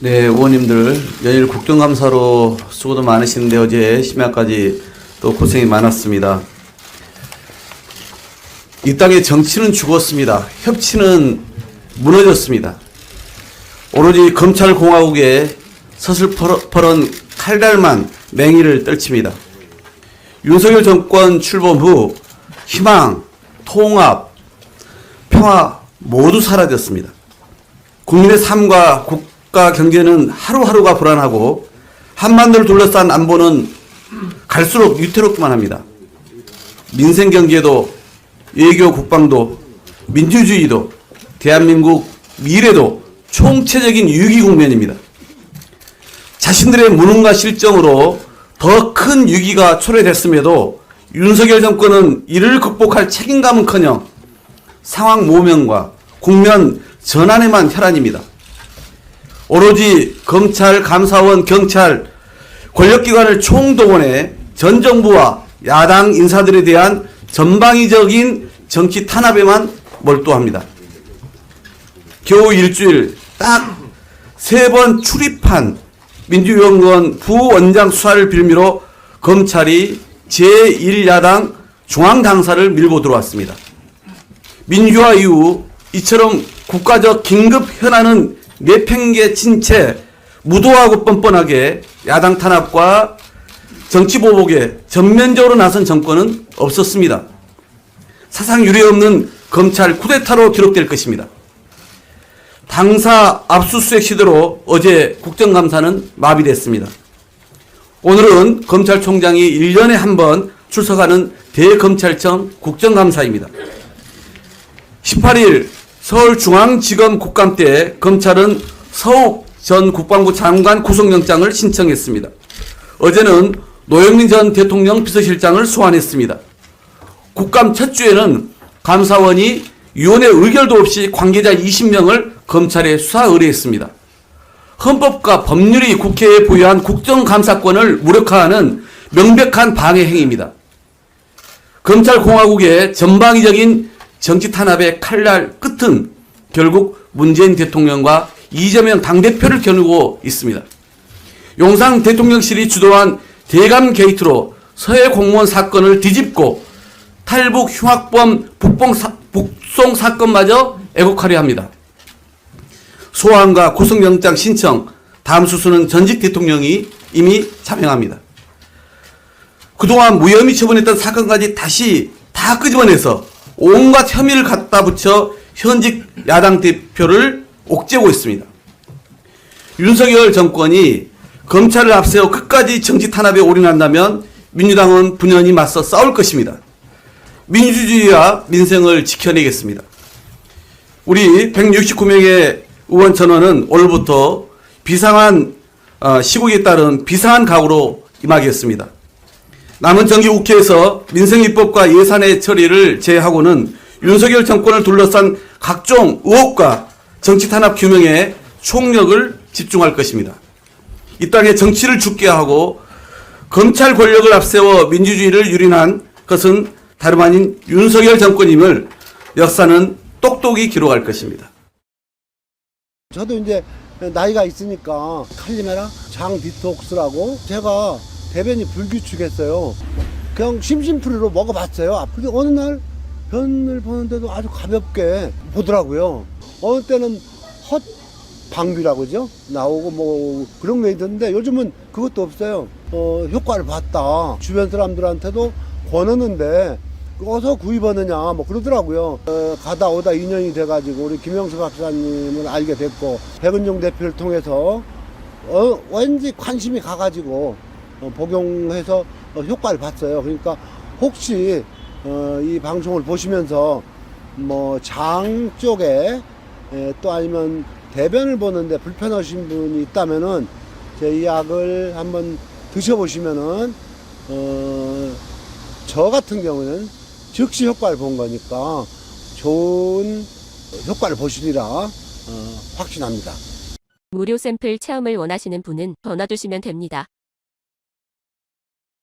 네, 의원님들 연일 국정감사로 수고도 많으신데 어제 심야까지 또 고생이 많았습니다. 이 땅의 정치는 죽었습니다. 협치는 무너졌습니다. 오로지 검찰공화국의 서슬퍼런 칼날만 맹위를 떨칩니다. 윤석열 정권 출범 후 희망, 통합, 평화 모두 사라졌습니다. 국민의 삶과 국 가 경제는 하루하루가 불안하고 한반도를 둘러싼 안보는 갈수록 위태롭기만 합니다. 민생 경제도 외교 국방도 민주주의도 대한민국 미래도 총체적인 위기 국면입니다. 자신들의 무능과 실정으로 더 큰 위기가 초래됐음에도 윤석열 정권은 이를 극복할 책임감은커녕 상황 모면과 국면 전환에만 혈안입니다. 오로지 검찰, 감사원, 경찰, 권력기관을 총동원해 전 정부와 야당 인사들에 대한 전방위적인 정치 탄압에만 몰두합니다. 겨우 일주일 딱 세 번 출입한 민주연구원 부원장 수사를 빌미로 검찰이 제1야당 중앙당사를 밀고 들어왔습니다. 민주화 이후 이처럼 국가적 긴급 현안은 내팽개 친 채 무도하고 뻔뻔하게 야당 탄압과 정치 보복에 전면적으로 나선 정권은 없었습니다. 사상 유례 없는 검찰 쿠데타로 기록될 것입니다. 당사 압수수색 시대로 어제 국정감사는 마비됐습니다. 오늘은 검찰총장이 1년에 한 번 출석하는 대검찰청 국정감사입니다. 18일 서울중앙지검 국감 때 검찰은 서욱 전 국방부 장관 구속영장을 신청했습니다. 어제는 노영민 전 대통령 비서실장을 소환했습니다. 국감 첫 주에는 감사원이 위원회 의결도 없이 관계자 20명을 검찰에 수사 의뢰했습니다. 헌법과 법률이 국회에 부여한 국정감사권을 무력화하는 명백한 방해 행위입니다. 검찰공화국의 전방위적인 정치 탄압의 칼날 끝은 결국 문재인 대통령과 이재명 당대표를 겨누고 있습니다. 용산 대통령실이 주도한 대감 게이트로 서해 공무원 사건을 뒤집고 탈북 흉악범 북송 사건마저 애국하려 합니다. 소환과 구속영장 신청, 다음 수수는 전직 대통령이 이미 자명합니다. 그동안 무혐의 처분했던 사건까지 다시 다 끄집어내서 온갖 혐의를 갖다 붙여 현직 야당 대표를 옥죄고 있습니다. 윤석열 정권이 검찰을 앞세워 끝까지 정치 탄압에 올인한다면 민주당은 분연히 맞서 싸울 것입니다. 민주주의와 민생을 지켜내겠습니다. 우리 169명의 의원 전원은 오늘부터 비상한 어, 시국에 따른 비상한 각오로 임하겠습니다. 남은 정기 국회에서 민생입법과 예산의 처리를 제외하고는 윤석열 정권을 둘러싼 각종 의혹과 정치 탄압 규명에 총력을 집중할 것입니다. 이 땅에 정치를 죽게 하고 검찰 권력을 앞세워 민주주의를 유린한 것은 다름 아닌 윤석열 정권임을 역사는 똑똑히 기록할 것입니다. 저도 이제 나이가 있으니까 칼리메라 장 디톡스라고 제가 대변이 불규칙했어요. 그냥 심심풀이로 먹어봤어요. 아, 근데 어느 날 변을 보는데도 아주 가볍게 보더라고요. 어느 때는 헛 방귀라고 그죠? 나오고 뭐 그런 게 있던데 요즘은 그것도 없어요. 어, 효과를 봤다. 주변 사람들한테도 권하는데 어서 구입하느냐 뭐 그러더라고요. 어, 가다 오다 인연이 돼가지고 우리 김영수 박사님을 알게 됐고 백은종 대표를 통해서 어, 왠지 관심이 가가지고 어, 복용해서 어, 효과를 봤어요. 그러니까 혹시 어, 이 방송을 보시면서 뭐 장 쪽에 에, 또 아니면 대변을 보는데 불편하신 분이 있다면은 제 이 약을 한번 드셔보시면은 어, 저 같은 경우는 즉시 효과를 본 거니까 좋은 효과를 보시리라 어, 확신합니다. 무료 샘플 체험을 원하시는 분은 전화 주시면 됩니다.